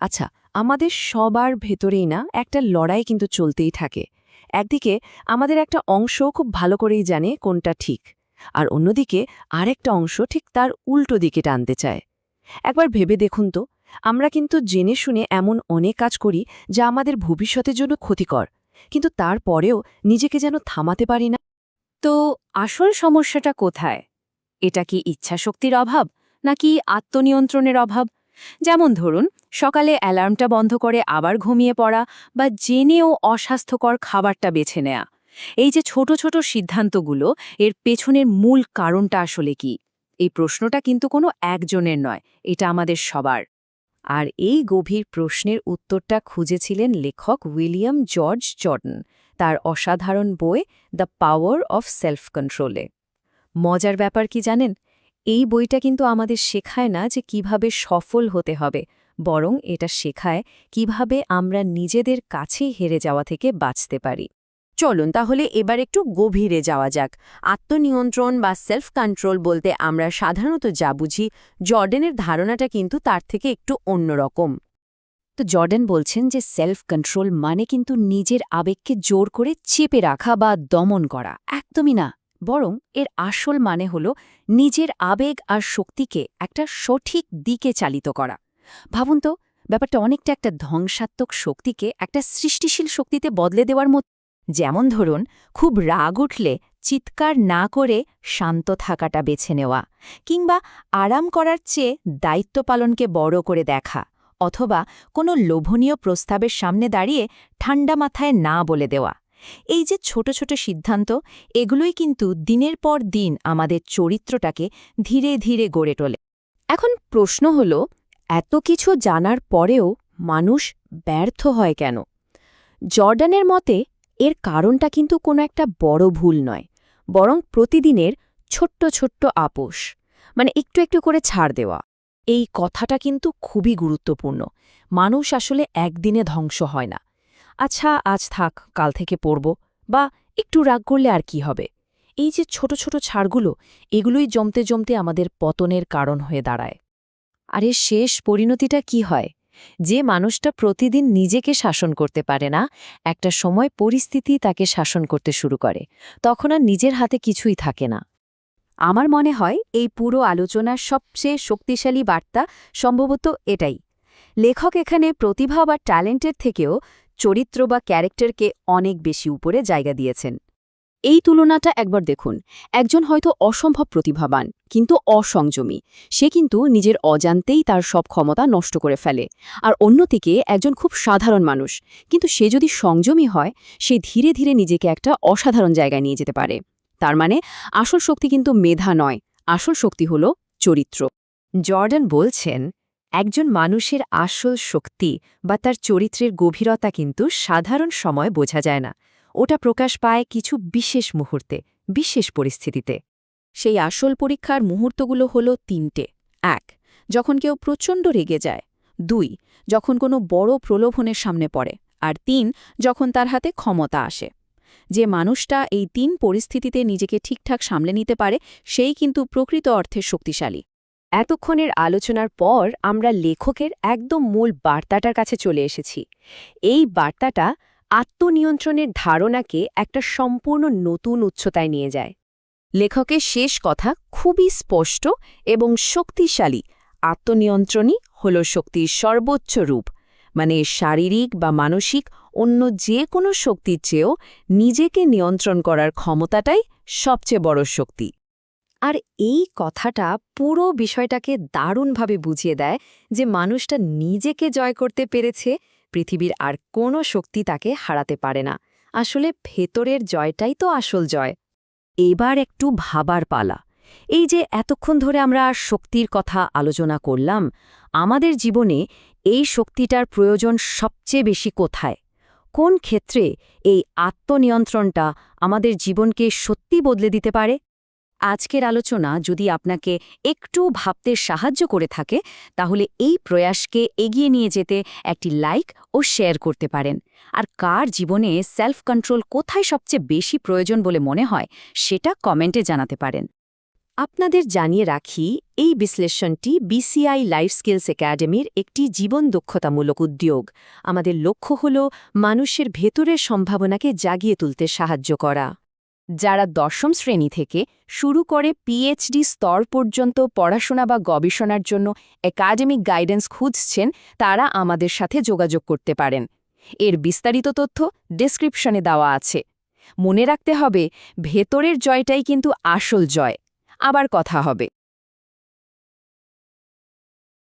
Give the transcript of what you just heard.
আচ্ছা আমাদের সবার ভেতরেই না একটা লড়াই কিন্তু চলতেই থাকে। একদিকে আমাদের একটা অংশ খুব ভালো করেই জানে কোনটা ঠিক, আর অন্যদিকে আরেকটা অংশ ঠিক তার উল্টো দিকে টানতে চায়। একবার ভেবে দেখুন তো, আমরা কিন্তু জেনে শুনে এমন অনেক কাজ করি যা আমাদের ভবিষ্যতের জন্য ক্ষতিকর, কিন্তু তারপরেও নিজেকে যেন থামাতে পারি না। তো আসল সমস্যাটা কোথায়? এটা কি ইচ্ছাশক্তির অভাব, নাকি আত্মনিয়ন্ত্রণের অভাব? যেমন ধরুন, সকালে অ্যালার্মটা বন্ধ করে আবার ঘুমিয়ে পড়া বা জেনেও অস্বাস্থ্যকর খাবারটা বেছে নেয়া। এই যে ছোট ছোট সিদ্ধান্তগুলো, এর পেছনের মূল কারণটা আসলে কি? এই প্রশ্নটা কিন্তু কোনো একজনের নয়, এটা আমাদের সবার। আর এই গভীর প্রশ্নের উত্তরটা খুঁজেছিলেন লেখক উইলিয়াম জর্জ জর্ডন, তার অসাধারণ বই দ্য পাওয়ার অফ সেলফ কন্ট্রোলে। মজার ব্যাপার কি জানেন? এই বইটা কিন্তু আমাদের শেখায় না যে কীভাবে সফল হতে হবে, বরং এটা শেখায় কীভাবে আমরা নিজেদের কাছেই হেরে যাওয়া থেকে বাঁচতে পারি। চলুন তাহলে এবার একটু গভীরে যাওয়া যাক। আত্মনিয়ন্ত্রণ বা সেলফ কন্ট্রোল বলতে আমরা সাধারণত যা বুঝি, জর্ডেনের ধারণাটা কিন্তু তার থেকে একটু অন্যরকম তো জর্ডেন বলছেন যে সেলফ কন্ট্রোল মানে কিন্তু নিজের আবেগকে জোর করে চেপে রাখা বা দমন করা। একদমই না। বরং এর আসল মানে হল নিজের আবেগ আর শক্তিকে একটা সঠিক দিকে চালিত করা। ভাবুন তো, ব্যাপারটা অনেকটা একটা ধ্বংসাত্মক শক্তিকে একটা সৃষ্টিশীল শক্তিতে বদলে দেওয়ার মতো। যেমন ধরুন, খুব রাগ উঠলে চিৎকার না করে শান্ত থাকাটা বেছে নেওয়া, কিংবা আরাম করার চেয়ে দায়িত্ব পালনকে বড় করে দেখা, অথবা কোনো লোভনীয় প্রস্তাবের সামনে দাঁড়িয়ে ঠান্ডা মাথায় না বলে দেওয়া। এই যে ছোট ছোট সিদ্ধান্ত, এগুলোই কিন্তু দিনের পর দিন আমাদের চরিত্রটাকে ধীরে ধীরে গড়ে তোলে। এখন প্রশ্ন হল, এত কিছু জানার পরেও মানুষ ব্যর্থ হয় কেন? জর্ডানের মতে, এর কারণটা কিন্তু কোনো একটা বড় ভুল নয়, বরং প্রতিদিনের ছোট্ট ছোট্ট আপোষ মানে একটু একটু করে ছাড় দেওয়া। এই কথাটা কিন্তু খুবই গুরুত্বপূর্ণ। মানুষ আসলে একদিনে ধ্বংস হয় না। আচ্ছা আজ থাক, কাল থেকে পড়ব। বা একটু রাগ করলে আর কি হবে? এই যে ছোট ছোট ছাড়গুলো, এগুলোই জমতে জমতে আমাদের পতনের কারণ হয়ে দাঁড়ায়। আর শেষ পরিণতিটা কি হয়? যে মানুষটা প্রতিদিন নিজেকে শাসন করতে পারে না, একটা সময় পরিস্থিতি তাকে শাসন করতে শুরু করে। তখন আর নিজের হাতে কিছুই থাকে না। আমার মনে হয় এই পুরো আলোচনার সবচেয়ে শক্তিশালী বার্তা সম্ভবত এটাই। লেখক এখানে প্রতিভা বা ট্যালেন্টের থেকেও চরিত্র বা ক্যারেক্টারকে অনেক বেশি উপরে জায়গা দিয়েছেন। এই তুলনাটা একবার দেখুন, একজন হয়তো অসম্ভব প্রতিভাবান, কিন্তু অসংযমী। সে কিন্তু নিজের অজান্তেই তার সব ক্ষমতা নষ্ট করে ফেলে। আর অন্যদিকে একজন খুব সাধারণ মানুষ, কিন্তু সে যদি সংযমী হয়, সে ধীরে ধীরে নিজেকে একটা অসাধারণ জায়গায় নিয়ে যেতে পারে। তার মানে আসল শক্তি কিন্তু মেধা নয়, আসল শক্তি হল চরিত্র। জর্ডান বলছেন একজন মানুষের আসল শক্তি বা তার চরিত্রের গভীরতা কিন্তু সাধারণ সময় বোঝা যায় না। ওটা প্রকাশ পায় কিছু বিশেষ মুহূর্তে, বিশেষ পরিস্থিতিতে। সেই আসল পরীক্ষার মুহূর্তগুলো হল তিনটে। এক, যখন কেউ প্রচণ্ড রেগে যায়। দুই, যখন কোনো বড় প্রলোভনের সামনে পড়ে। আর তিন, যখন তার হাতে ক্ষমতা আসে। যে মানুষটা এই তিন পরিস্থিতিতে নিজেকে ঠিকঠাক সামলে নিতে পারে, সেই কিন্তু প্রকৃত অর্থে শক্তিশালী। এতক্ষণের আলোচনার পর আমরা লেখকের একদম মূল বার্তাটার কাছে চলে এসেছি। এই বার্তাটা আত্মনিয়ন্ত্রণের ধারণাকে একটা সম্পূর্ণ নতুন উচ্চতায় নিয়ে যায়। লেখকের শেষ কথা খুবই স্পষ্ট এবং শক্তিশালী। আত্মনিয়ন্ত্রণই হল শক্তির সর্বোচ্চ রূপ। মানে শারীরিক বা মানসিক অন্য যে কোনো শক্তির চেয়েও নিজেকে নিয়ন্ত্রণ করার ক্ষমতাটাই সবচেয়ে বড় শক্তি। আর এই কথাটা পুরো বিষয়টাকে দারুণভাবে বুঝিয়ে দেয় যে মানুষটা নিজেকে জয় করতে পেরেছে, পৃথিবীর আর কোনো শক্তি তাকে হারাতে পারে না। আসলে ভেতরের জয়টাই তো আসল জয়। এবার একটু ভাবার পালা। এই যে এতক্ষণ ধরে আমরা শক্তির কথা আলোচনা করলাম, আমাদের জীবনে এই শক্তিটার প্রয়োজন সবচেয়ে বেশি কোথায়? কোন ক্ষেত্রে এই আত্মনিয়ন্ত্রণটা আমাদের জীবনকে সত্যি বদলে দিতে পারে? আজকের আলোচনা যদি আপনাকে একটু ভাবতে সাহায্য করে থাকে, তাহলে এই প্রয়াসকে এগিয়ে নিয়ে যেতে একটি লাইক ও শেয়ার করতে পারেন। আর কার জীবনে সেলফ কন্ট্রোল কোথায় সবচেয়ে বেশি প্রয়োজন বলে মনে হয়, সেটা কমেন্টে জানাতে পারেন। আপনাদের জানিয়ে রাখি, এই বিশ্লেষণটি বিসিআই লাইফ স্কিলস একাডেমির একটি জীবন দক্ষতামূলক উদ্যোগ। আমাদের লক্ষ্য হল মানুষের ভেতরের সম্ভাবনাকে জাগিয়ে তুলতে সাহায্য করা। যারা দশম শ্রেণি থেকে শুরু করে পিএইচডি স্তর পর্যন্ত পড়াশোনা বা গবেষণার জন্য একাডেমিক গাইডেন্স খুঁজছেন, তারা আমাদের সাথে যোগাযোগ করতে পারেন। এর বিস্তারিত তথ্য ডেসক্রিপশনে দেওয়া আছে। মনে রাখতে হবে, ভেতরের জয়টাই কিন্তু আসল জয়। আবার কথা হবে।